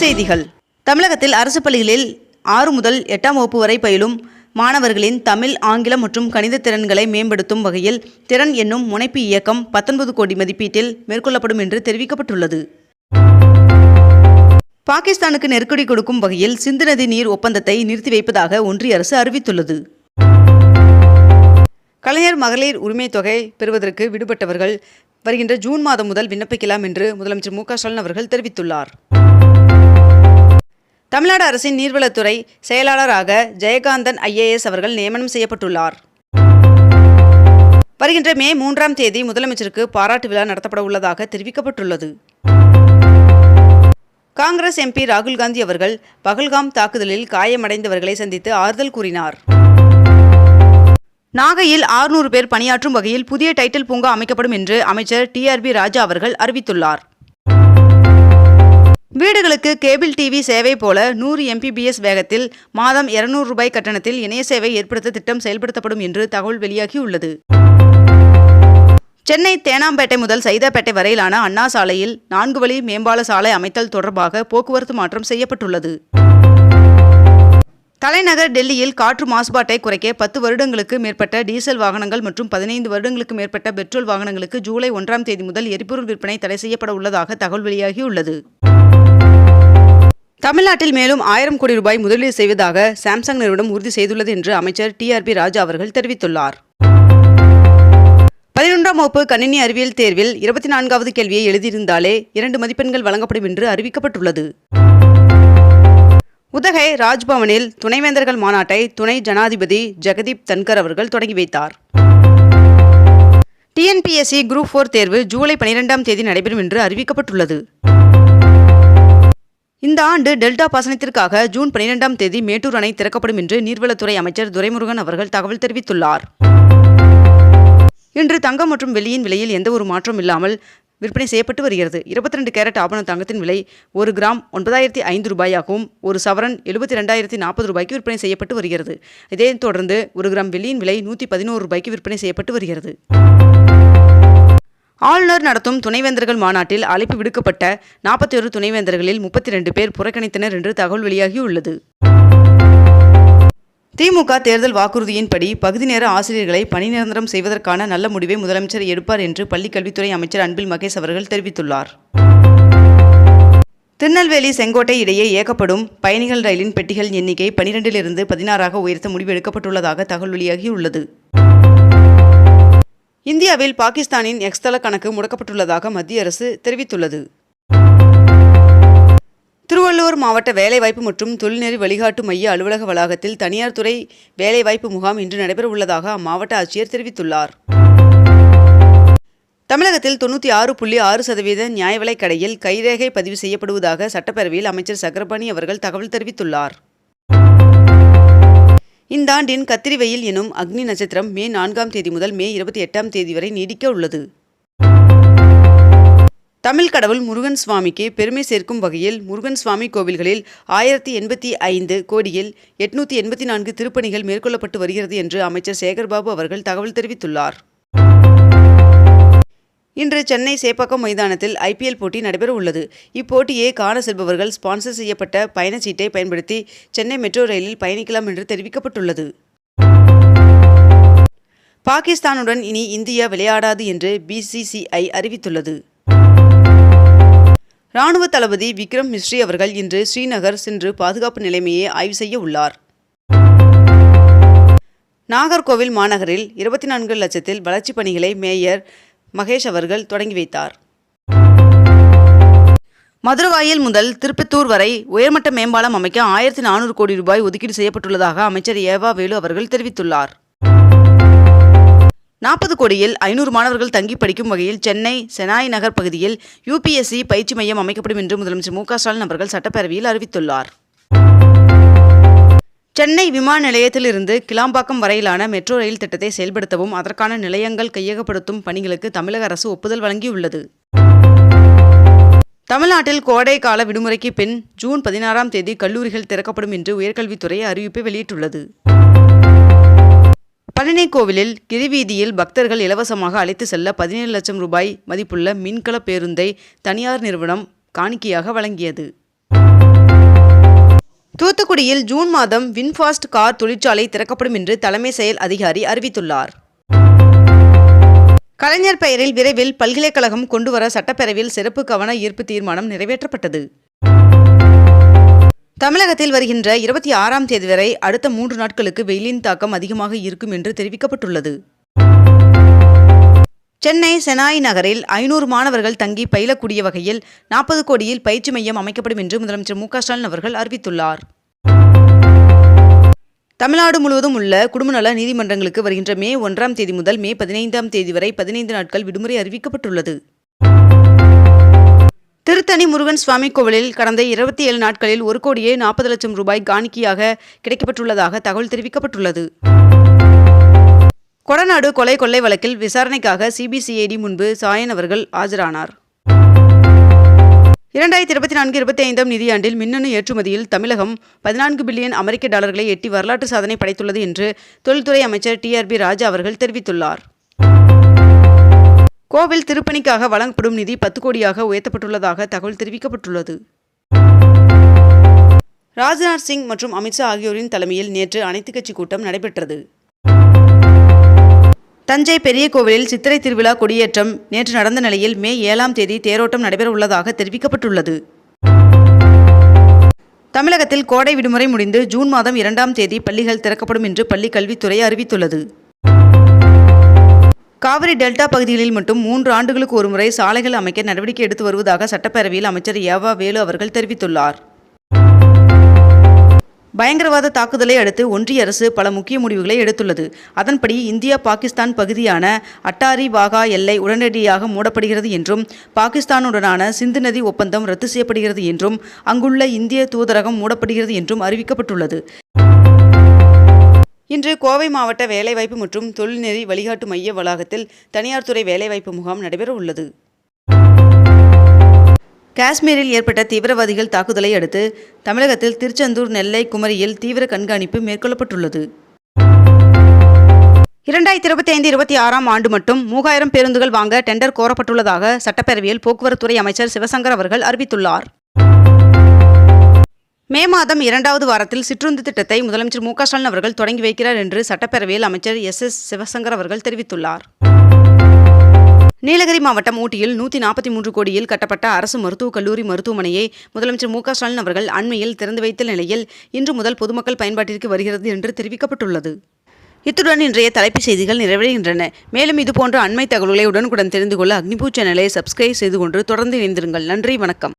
செய்திகள். தமிழகத்தில் அரசு பள்ளிகளில் ஆறு முதல் எட்டாம் வகுப்பு வரை பயிலும் மாணவர்களின் தமிழ் ஆங்கிலம் மற்றும் கணித திறன்களை மேம்படுத்தும் வகையில் திறன் என்னும் முனைப்பு இயக்கம் பத்தொன்பது கோடி மதிப்பீட்டில் மேற்கொள்ளப்படும் என்று தெரிவிக்கப்பட்டுள்ளது. பாகிஸ்தானுக்கு நெருக்கடி கொடுக்கும் வகையில் சிந்து நதி நீர் ஒப்பந்தத்தை நிறுத்தி வைப்பதாக ஒன்றிய அரசு அறிவித்துள்ளது. கலைஞர் மகளிர் உரிமை தொகை பெறுவதற்கு விடுபட்டவர்கள் வருகின்ற ஜூன் மாதம் முதல் விண்ணப்பிக்கலாம் என்று முதலமைச்சர் மு க ஸ்டாலின் அவர்கள் தெரிவித்துள்ளார். தமிழ்நாடு அரசின் நீர்வளத்துறை செயலாளராக ஜெயகாந்தன் ஐஏஎஸ் அவர்கள் நியமனம் செய்யப்பட்டுள்ளார். வருகின்ற மே மூன்றாம் தேதி முதலமைச்சருக்கு பாராட்டு விழா நடத்தப்பட உள்ளதாக தெரிவிக்கப்பட்டுள்ளது. காங்கிரஸ் எம்பி ராகுல் காந்தி அவர்கள் பகல்காம் தாக்குதலில் காயமடைந்தவர்களை சந்தித்து ஆறுதல் கூறினார். நாகையில் ஆறுநூறு பேர் பணியாற்றும் வகையில் புதிய டைட்டில் பூங்கா அமைக்கப்படும் என்று அமைச்சர் டிஆர்பி ராஜா அவர்கள் அறிவித்துள்ளார். வீடுகளுக்கு கேபிள் டிவி சேவை போல நூறு எம்பிபிஎஸ் வேகத்தில் மாதம் இருநூறு ரூபாய் கட்டணத்தில் இணைய சேவை ஏற்படுத்த திட்டம் செயல்படுத்தப்படும் என்று தகவல் வெளியாகியுள்ளது சென்னை தேனாம்பேட்டை முதல் சைதாப்பேட்டை வரையிலான அண்ணா சாலையில் நான்கு வழி மேம்பால சாலை அமைத்தல் தொடர்பாக போக்குவரத்து மாற்றம் செய்யப்பட்டுள்ளது. தலைநகர் டெல்லியில் காற்று மாசுபாட்டை குறைக்க பத்து வருடங்களுக்கு மேற்பட்ட டீசல் வாகனங்கள் மற்றும் பதினைந்து வருடங்களுக்கு மேற்பட்ட பெட்ரோல் வாகனங்களுக்கு ஜூலை ஒன்றாம் தேதி முதல் எரிபொருள் விற்பனை தடை செய்யப்பட உள்ளதாக தகவல் வெளியாகியுள்ளது. தமிழ்நாட்டில் மேலும் ஆயிரம் கோடி ரூபாய் முதலீடு செய்வதாக சாம்சங் நிறுவனம் உறுதி செய்துள்ளது என்று அமைச்சர் டிஆர்பி ராஜா அவர்கள் தெரிவித்துள்ளார். பதினொன்றாம் வகுப்பு கணினி அறிவியல் தேர்வில் இருபத்தி நான்காவது கேள்வியை எழுதியிருந்தாலே இரண்டு மதிப்பெண்கள் வழங்கப்படும் என்று அறிவிக்கப்பட்டுள்ளது. உதகை ராஜ்பவனில் துணைவேந்தர்கள் மாநாட்டை துணை ஜனாதிபதி ஜெகதீப் தன்கர் அவர்கள் தொடங்கி வைத்தார். டிஎன்பிஎஸ்சி குரூப் ஃபோர் தேர்வு ஜூலை பனிரெண்டாம் தேதி நடைபெறும் என்று அறிவிக்கப்பட்டுள்ளது. இந்த ஆண்டு டெல்டா பாசனத்திற்காக ஜூன் பனிரெண்டாம் தேதி மேட்டூர் அணை திறக்கப்படும் என்று நீர்வளத்துறை அமைச்சர் துரைமுருகன் அவர்கள் தகவல் தெரிவித்துள்ளார். இன்று தங்கம் மற்றும் வெள்ளியின் விலையில் எந்த ஒரு மாற்றம் இல்லாமல் விற்பனை செய்யப்பட்டு வருகிறது. இருபத்தி ரெண்டு கேரட் ஆபண தங்கத்தின் விலை ஒரு கிராம் ஒன்பதாயிரத்தி ஐந்து ரூபாயாகவும் ஒரு சவரன் எழுபத்தி ரெண்டாயிரத்தி நாற்பது ரூபாய்க்கு விற்பனை செய்யப்பட்டு வருகிறது. இதைத் தொடர்ந்து ஒரு கிராம் வெள்ளியின் விலை நூற்றி பதினோரு ரூபாய்க்கு விற்பனை செய்யப்பட்டு வருகிறது. ஆளுநர் நடத்தும் துணைவேந்தர்கள் மாநாட்டில் அழைப்பு விடுக்கப்பட்ட நாற்பத்தி ஒரு துணைவேந்தர்களில் முப்பத்தி ரெண்டு பேர் புறக்கணித்தனர் என்று தகவல் வெளியாகியுள்ளது. திமுக தேர்தல் வாக்குறுதியின்படி பகுதி நேர ஆசிரியர்களை பணி நிரந்தரம் செய்வதற்கான நல்ல முடிவை முதலமைச்சர் எடுப்பார் என்று பள்ளிக்கல்வித்துறை அமைச்சர் அன்பில் மகேஷ் அவர்கள் தெரிவித்துள்ளார். திருநெல்வேலி செங்கோட்டை இடையே இயக்கப்படும் பயணிகள் ரயிலின் பெட்டிகள் எண்ணிக்கை பனிரெண்டிலிருந்து பதினாறாக உயர்த்த முடிவு எடுக்கப்பட்டுள்ளதாக தகவல் வெளியாகியுள்ளது. இந்தியாவில் பாகிஸ்தானின் எக்ஸ்தல கணக்கு முடக்கப்பட்டுள்ளதாக மத்திய அரசு தெரிவித்துள்ளது. திருவள்ளூர் மாவட்ட வேலைவாய்ப்பு மற்றும் தொழில்நெறி வழிகாட்டு மைய அலுவலக வளாகத்தில் தனியார் துறை வேலைவாய்ப்பு முகாம் இன்று நடைபெறவுள்ளதாக அம்மாவட்ட ஆட்சியர் தெரிவித்துள்ளார். தமிழகத்தில் தொண்ணூற்றி ஆறு புள்ளி ஆறு சதவீத நியாய விலைக் கடையில் கைரேகை பதிவு செய்யப்படுவதாக சட்டப்பேரவையில் அமைச்சர் சக்கரபாணி அவர்கள் தகவல் தெரிவித்துள்ளார். இந்த ஆண்டின் கத்திரிவெயில் எனும் அக்னி நட்சத்திரம் மே நான்காம் தேதி முதல் மே இருபத்தி எட்டாம் தேதி வரை நீடிக்க உள்ளது. தமிழ் கடவுள் முருகன் சுவாமிக்கு பெருமை சேர்க்கும் வகையில் முருகன் சுவாமி கோவில்களில் ஆயிரத்தி எண்பத்தி ஐந்து கோடியில் எட்நூத்தி எண்பத்தி நான்கு திருப்பணிகள் மேற்கொள்ளப்பட்டு வருகிறது என்று அமைச்சர் சேகர்பாபு அவர்கள் தகவல் தெரிவித்துள்ளார். இன்று சென்னை சேப்பாக்கம் மைதானத்தில் ஐபிஎல் போட்டி நடைபெற உள்ளது. இப்போட்டியை காண செல்பவர்கள் ஸ்பான்சர் செய்யப்பட்ட பயணச்சீட்டை பயன்படுத்தி சென்னை மெட்ரோ ரயிலில் பயணிக்கலாம் என்று தெரிவிக்கப்பட்டுள்ளது. பாகிஸ்தானுடன் இனி இந்தியா விளையாடாது என்று பிசிசிஐ அறிவித்துள்ளது. ராணுவ தளபதி விக்ரம் மிஸ்ரி அவர்கள் இன்று ஸ்ரீநகர் சென்று பாதுகாப்பு நிலைமையை ஆய்வு செய்ய உள்ளார். நாகர்கோவில் மாநகரில் இருபத்தி நான்கு லட்சத்தில் வளர்ச்சிப் பணிகளை மேயர் மகேஷ் அவர்கள் தொடங்கி வைத்தார். மதுரவாயில் முதல் திருப்பத்தூர் வரை உயர்மட்ட மேம்பாலம் அமைக்க ஆயிரத்தி நானூறு கோடி ரூபாய் ஒதுக்கீடு செய்யப்பட்டுள்ளதாக அமைச்சர் ஏவா வேலு அவர்கள் தெரிவித்துள்ளார். நாற்பது கோடியில் ஐநூறு மாணவர்கள் தங்கி படிக்கும் வகையில் சென்னை செனாய் நகர் பகுதியில் யுபிஎஸ்சி பயிற்சி மையம் அமைக்கப்படும் என்று முதலமைச்சர் மு க ஸ்டாலின் அவர்கள் சட்டப்பேரவையில் அறிவித்துள்ளார். சென்னை விமான நிலையத்திலிருந்து கிளாம்பாக்கம் வரையிலான மெட்ரோ ரயில் திட்டத்தை செயல்படுத்தவும் அதற்கான நிலையங்கள் கையகப்படுத்தும் பணிகளுக்கு தமிழக அரசு ஒப்புதல் வழங்கியுள்ளது. தமிழ்நாட்டில் கோடை கால விடுமுறைக்கு பின் ஜூன் பதினாறாம் தேதி கல்லூரிகள் திறக்கப்படும் என்று உயர்கல்வித்துறை அறிவிப்பை வெளியிட்டுள்ளது. பழனி கோவிலில் கிரிவீதியில் பக்தர்கள் இலவசமாக அழைத்து செல்ல பதினேழு லட்சம் ரூபாய் மதிப்புள்ள மின்கல பேருந்தை தனியார் நிறுவனம் காணிக்கையாக வழங்கியது. தூத்துக்குடியில் ஜூன் மாதம் வின்ஃபாஸ்ட் கார் தொழிற்சாலை திறக்கப்படும் என்று தலைமை செயல் அதிகாரி அறிவித்துள்ளார். கலைஞர் பெயரில் விரைவில் பல்கலைக்கழகம் கொண்டுவர சட்டப்பேரவையில் சிறப்பு கவன ஈர்ப்பு தீர்மானம் நிறைவேற்றப்பட்டது. தமிழகத்தில் வருகின்ற இருபத்தி ஆறாம் தேதி வரை அடுத்த மூன்று நாட்களுக்கு வெயிலின் தாக்கம் அதிகமாக இருக்கும் என்று தெரிவிக்கப்பட்டுள்ளது. சென்னை செனாய் நகரில் ஐநூறு மாணவர்கள் தங்கி பயிலக்கூடிய வகையில் நாற்பது கோடியில் பயிற்சி மையம் அமைக்கப்படும் என்று முதலமைச்சர் மு ஸ்டாலின் அவர்கள் அறிவித்துள்ளார். தமிழ்நாடு முழுவதும் உள்ள குடும்பநல நீதிமன்றங்களுக்கு வருகின்ற மே ஒன்றாம் தேதி முதல் மே பதினைந்தாம் தேதி வரை பதினைந்து நாட்கள் விடுமுறை அறிவிக்கப்பட்டுள்ளது. திருத்தணி முருகன் சுவாமி கோவிலில் கடந்த இருபத்தி ஏழு நாட்களில் ஒரு கோடியே நாற்பது லட்சம் ரூபாய் காணிக்கையாக கிடைக்கப்பட்டுள்ளதாக தகவல் தெரிவிக்கப்பட்டுள்ளது. கொடநாடு கொலை கொள்ளை வழக்கில் விசாரணைக்காக சிபிசிஐடி முன்பு சாயன் அவர்கள் ஆஜரானார். இரண்டாயிரத்தி இருபத்தி நான்கு இருபத்தி ஐந்தாம் நிதியாண்டில் மின்னணு ஏற்றுமதியில் தமிழகம் பதினான்கு பில்லியன் அமெரிக்க டாலர்களை எட்டி வரலாற்று சாதனை படைத்துள்ளது என்று தொழில்துறை அமைச்சர் டிஆர்பி ராஜா அவர்கள் தெரிவித்துள்ளார். கோவில் திருப்பணிக்காக வழங்கப்படும் நிதி பத்து கோடியாக உயர்த்தப்பட்டுள்ளதாக தகவல் தெரிவிக்கப்பட்டுள்ளது. ராஜ்நாத் சிங் மற்றும் அமித்ஷா ஆகியோரின் தலைமையில் நேற்று அனைத்துக் கட்சி கூட்டம் நடைபெற்றது. தஞ்சை பெரிய கோவிலில் சித்திரை திருவிழா கொடியேற்றம் நேற்று நடந்த நிலையில் மே ஏழாம் தேதி தேரோட்டம் நடைபெற உள்ளதாக தெரிவிக்கப்பட்டுள்ளது. தமிழகத்தில் கோடை விடுமுறை முடிந்து ஜூன் மாதம் இரண்டாம் தேதி பள்ளிகள் திறக்கப்படும் என்று பள்ளி கல்வித்துறை அறிவித்துள்ளது. காவிரி டெல்டா பகுதிகளில் மட்டும் மூன்று ஆண்டுகளுக்கு ஒருமுறை சாலைகள் அமைக்க நடவடிக்கை எடுத்து வருவதாக சட்டப்பேரவையில் அமைச்சர் ஏவா வேலு அவர்கள் தெரிவித்துள்ளார். பயங்கரவாத தாக்குதலை அடுத்து ஒன்றிய அரசு பல முக்கிய முடிவுகளை எடுத்துள்ளது. அதன்படி இந்தியா பாகிஸ்தான் பகுதியான அட்டாரி வாகா எல்லை உடனடியாக மூடப்படுகிறது என்றும் பாகிஸ்தானுடனான சிந்து நதி ஒப்பந்தம் ரத்து செய்யப்படுகிறது என்றும் அங்குள்ள இந்திய தூதரகம் மூடப்படுகிறது என்றும் அறிவிக்கப்பட்டுள்ளது. இன்று கோவை மாவட்ட வேலைவாய்ப்பு மற்றும் தொழில்நெறி வழிகாட்டு மைய வளாகத்தில் தனியார் துறை வேலைவாய்ப்பு முகாம் நடைபெற உள்ளது காஷ்மீரில் ஏற்பட்ட தீவிரவாதிகள் தாக்குதலை அடுத்து தமிழகத்தில் திருச்செந்தூர் நெல்லை குமரியில் தீவிர கண்காணிப்பு மேற்கொள்ளப்பட்டுள்ளது. இரண்டாயிரத்தி இருபத்தி ஐந்து இருபத்தி ஆறாம் ஆண்டு மட்டும் மூவாயிரம் பேருந்துகள் வாங்க டெண்டர் கோரப்பட்டுள்ளதாக சட்டப்பேரவையில் போக்குவரத்துறை அமைச்சர் சிவசங்கர் அவர்கள் அறிவித்துள்ளார். மே மாதம் இரண்டாவது வாரத்தில் சிற்றுந்து திட்டத்தை முதலமைச்சர் மு க ஸ்டாலின் அவர்கள் தொடங்கி வைக்கிறார் என்று சட்டப்பேரவையில் அமைச்சர் எஸ் எஸ் சிவசங்கர் அவர்கள் தெரிவித்துள்ளார். நீலகிரி மாவட்டம் ஊட்டியில் நூற்றி நாற்பத்தி மூன்று கோடியில் கட்டப்பட்ட அரசு மருத்துவக் கல்லூரி மருத்துவமனையை முதலமைச்சர் மு க ஸ்டாலின் அவர்கள் அண்மையில் திறந்து வைத்த நிலையில் இன்று முதல் பொதுமக்கள் பயன்பாட்டிற்கு வருகிறது என்று தெரிவிக்கப்பட்டுள்ளது. இத்துடன் இன்றைய தலைப்புச் செய்திகள் நிறைவடைகின்றன. மேலும் இதுபோன்ற அண்மை தகவல்களை உடனுக்குடன் தெரிந்து கொள்ள அக்னிபூ சேனலை சப்ஸ்கிரைப் செய்து கொண்டு தொடர்ந்து இணைந்திருங்கள். நன்றி வணக்கம்.